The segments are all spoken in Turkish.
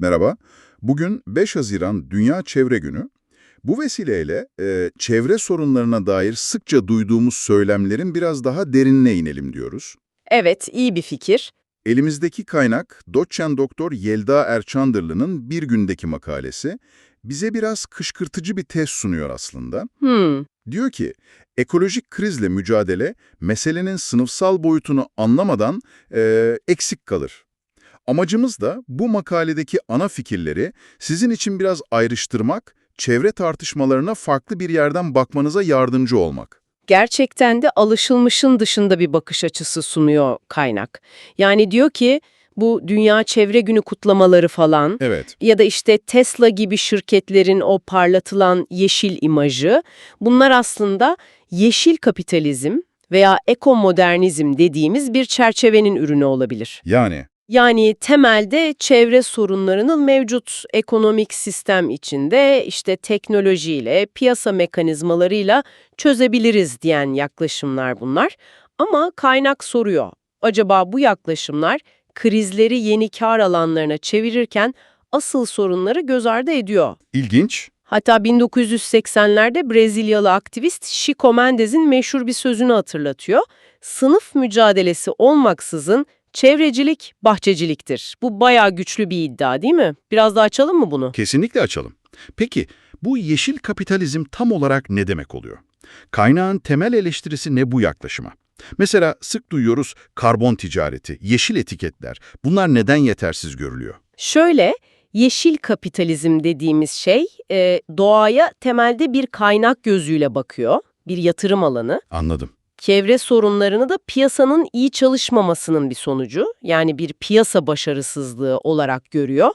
Merhaba. Bugün 5 Haziran Dünya Çevre Günü. Bu vesileyle e, çevre sorunlarına dair sıkça duyduğumuz söylemlerin biraz daha derinine inelim diyoruz. Evet, iyi bir fikir. Elimizdeki kaynak doçent doktor Yelda Erçandırlı'nın bir gündeki makalesi bize biraz kışkırtıcı bir test sunuyor aslında. Hmm, Diyor ki, ekolojik krizle mücadele meselenin sınıfsal boyutunu anlamadan eee, eksik kalır. Amacımız da bu makaledeki ana fikirleri sizin için biraz ayrıştırmak, çevre tartışmalarına farklı bir yerden bakmanıza yardımcı olmak. gerçekten de alışılmışın dışında bir bakış açısı sunuyor kaynak. Yani diyor ki bu Dünya Çevre Günü kutlamaları falan Evet, ya da işte Tesla gibi şirketlerin o parlatılan yeşil imajı bunlar aslında yeşil kapitalizm veya ekomodernizm dediğimiz bir çerçevenin ürünü olabilir. yani Yani temelde çevre sorunlarının mevcut ekonomik sistem içinde işte teknolojiyle, piyasa mekanizmalarıyla çözebiliriz diyen yaklaşımlar bunlar. Ama kaynak soruyor. Acaba bu yaklaşımlar krizleri yeni kar alanlarına çevirirken asıl sorunları göz ardı ediyor. ilginç. Hatta 1980'lerde Brezilyalı aktivist Chico Mendes'in meşhur bir sözünü hatırlatıyor. Sınıf mücadelesi olmaksızın çevrecilik bahçeciliktir. Bu bayağı güçlü bir iddia değil mi? Biraz daha açalım mı bunu? Kesinlikle açalım. Peki bu yeşil kapitalizm tam olarak ne demek oluyor? Kaynağın temel eleştirisi ne bu yaklaşıma? Mesela sık duyuyoruz karbon ticareti, yeşil etiketler. Bunlar neden yetersiz görülüyor? Şöyle, yeşil kapitalizm dediğimiz şey e, doğaya temelde bir kaynak gözüyle bakıyor, bir yatırım alanı. Anladım. Çevre sorunlarını da piyasanın iyi çalışmamasının bir sonucu, yani bir piyasa başarısızlığı olarak görüyor.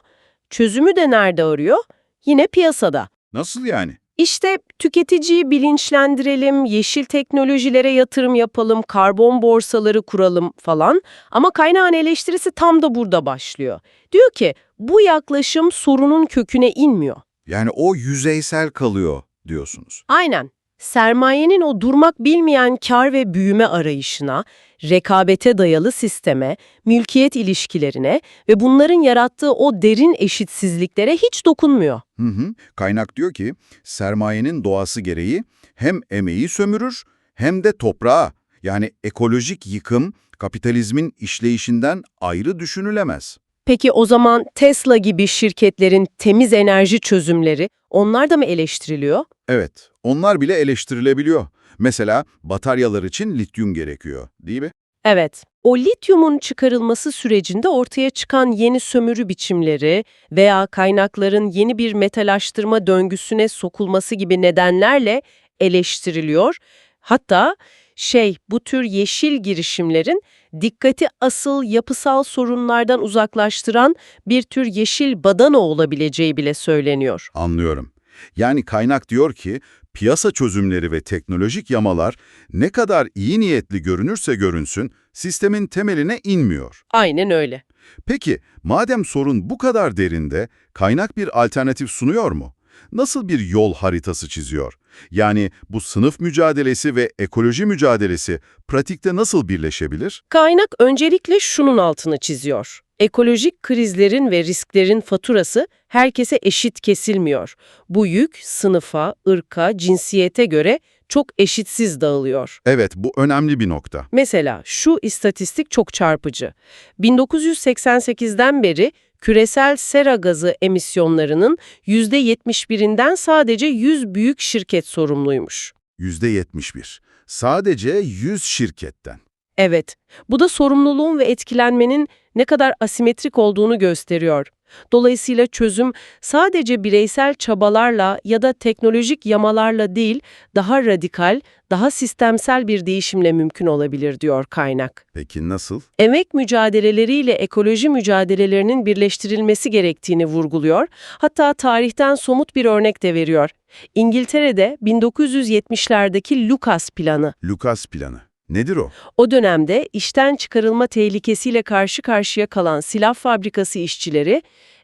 Çözümü de nerede arıyor? Yine piyasada. Nasıl yani? İşte tüketiciyi bilinçlendirelim, yeşil teknolojilere yatırım yapalım, karbon borsaları kuralım falan. Ama kaynağın eleştirisi tam da burada başlıyor. Diyor ki bu yaklaşım sorunun köküne inmiyor. Yani o yüzeysel kalıyor diyorsunuz. Aynen. Sermayenin o durmak bilmeyen kar ve büyüme arayışına, rekabete dayalı sisteme, mülkiyet ilişkilerine ve bunların yarattığı o derin eşitsizliklere hiç dokunmuyor. Hı hı. Kaynak diyor ki, sermayenin doğası gereği hem emeği sömürür hem de toprağı. Yani ekolojik yıkım kapitalizmin işleyişinden ayrı düşünülemez. Peki o zaman Tesla gibi şirketlerin temiz enerji çözümleri onlar da mı eleştiriliyor? Evet, onlar bile eleştirilebiliyor. Mesela bataryalar için lityum gerekiyor, değil mi? Evet. O lityumun çıkarılması sürecinde ortaya çıkan yeni sömürü biçimleri veya kaynakların yeni bir metalaştırma döngüsüne sokulması gibi nedenlerle eleştiriliyor. Hatta şey bu tür yeşil girişimlerin dikkati asıl yapısal sorunlardan uzaklaştıran bir tür yeşil badana olabileceği bile söyleniyor. Anlıyorum. Yani kaynak diyor ki, piyasa çözümleri ve teknolojik yamalar ne kadar iyi niyetli görünürse görünsün, sistemin temeline inmiyor. Aynen öyle. Peki, madem sorun bu kadar derinde, kaynak bir alternatif sunuyor mu? Nasıl bir yol haritası çiziyor? Yani bu sınıf mücadelesi ve ekoloji mücadelesi pratikte nasıl birleşebilir? Kaynak öncelikle şunun altını çiziyor. Ekolojik krizlerin ve risklerin faturası herkese eşit kesilmiyor. Bu yük sınıfa, ırka, cinsiyete göre çok eşitsiz dağılıyor. Evet, bu önemli bir nokta. Mesela şu istatistik çok çarpıcı. 1988'den beri küresel sera gazı emisyonlarının %71'inden sadece 100 büyük şirket sorumluymuş. %71. Sadece 100 şirketten. Evet, bu da sorumluluğun ve etkilenmenin ne kadar asimetrik olduğunu gösteriyor. Dolayısıyla çözüm sadece bireysel çabalarla ya da teknolojik yamalarla değil, daha radikal, daha sistemsel bir değişimle mümkün olabilir diyor kaynak. Peki nasıl? Emek mücadeleleriyle ekoloji mücadelelerinin birleştirilmesi gerektiğini vurguluyor. Hatta tarihten somut bir örnek de veriyor. İngiltere'de 1970'lerdeki Lucas planı. Lucas planı. Nedir o? O dönemde işten çıkarılma tehlikesiyle karşı karşıya kalan silah fabrikası işçileri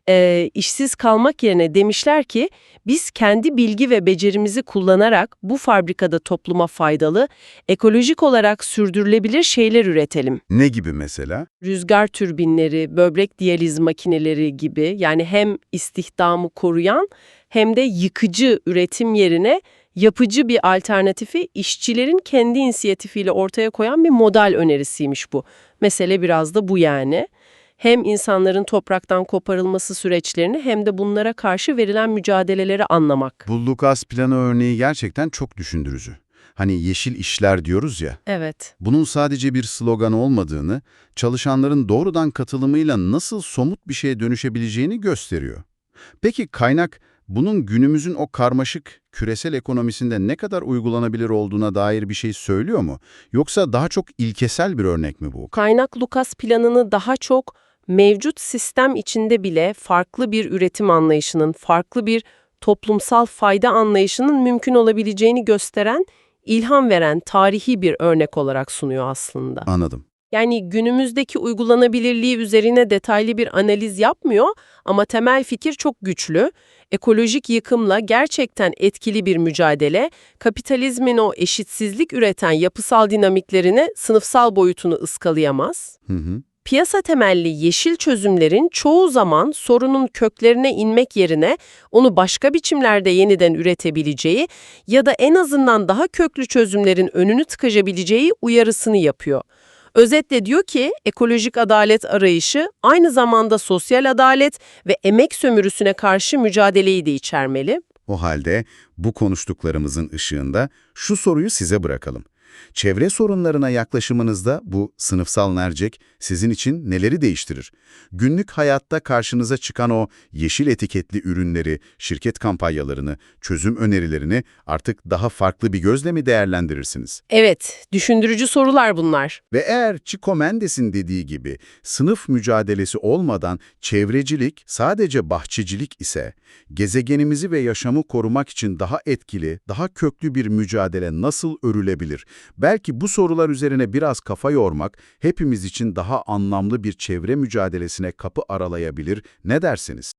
e, işsiz kalmak yerine demişler ki biz kendi bilgi ve becerimizi kullanarak bu fabrikada topluma faydalı, ekolojik olarak sürdürülebilir şeyler üretelim. Ne gibi mesela? Rüzgar türbinleri, böbrek diyaliz makineleri gibi yani hem istihdamı koruyan hem de yıkıcı üretim yerine yapıcı bir alternatifi işçilerin kendi inisiyatifiyle ortaya koyan bir model önerisiymiş bu. Mesele biraz da bu yani. Hem insanların topraktan koparılması süreçlerini hem de bunlara karşı verilen mücadeleleri anlamak. Bu Lucas planı örneği gerçekten çok düşündürücü. Hani yeşil işler diyoruz ya, Evet. bunun sadece bir slogan olmadığını, çalışanların doğrudan katılımıyla nasıl somut bir şeye dönüşebileceğini gösteriyor. Peki kaynak, bunun günümüzün o karmaşık küresel ekonomisinde ne kadar uygulanabilir olduğuna dair bir şey söylüyor mu? Yoksa daha çok ilkesel bir örnek mi bu? Kaynak Lucas planını daha çok mevcut sistem içinde bile farklı bir üretim anlayışının, farklı bir toplumsal fayda anlayışının mümkün olabileceğini gösteren, ilham veren tarihi bir örnek olarak sunuyor aslında. Anladım. Yani günümüzdeki uygulanabilirliği üzerine detaylı bir analiz yapmıyor ama temel fikir çok güçlü. Ekolojik yıkımla gerçekten etkili bir mücadele, kapitalizmin o eşitsizlik üreten yapısal dinamiklerini, sınıfsal boyutunu ıskalayamaz. Hı hı. Piyasa temelli yeşil çözümlerin çoğu zaman sorunun köklerine inmek yerine onu başka biçimlerde yeniden üretebileceği ya da en azından daha köklü çözümlerin önünü tıkacabileceği uyarısını yapıyor. Özetle diyor ki ekolojik adalet arayışı aynı zamanda sosyal adalet ve emek sömürüsüne karşı mücadeleyi de içermeli. O halde bu konuştuklarımızın ışığında şu soruyu size bırakalım. Çevre sorunlarına yaklaşımınızda bu sınıfsal mercek sizin için neleri değiştirir? Günlük hayatta karşınıza çıkan o yeşil etiketli ürünleri, şirket kampanyalarını, çözüm önerilerini artık daha farklı bir gözle mi değerlendirirsiniz? Evet, düşündürücü sorular bunlar. Ve eğer Chico Mendes'in dediği gibi sınıf mücadelesi olmadan çevrecilik sadece bahçecilik ise gezegenimizi ve yaşamı korumak için daha etkili, daha köklü bir mücadele nasıl örülebilir? Belki bu sorular üzerine biraz kafa yormak hepimiz için daha anlamlı bir çevre mücadelesine kapı aralayabilir. Ne dersiniz?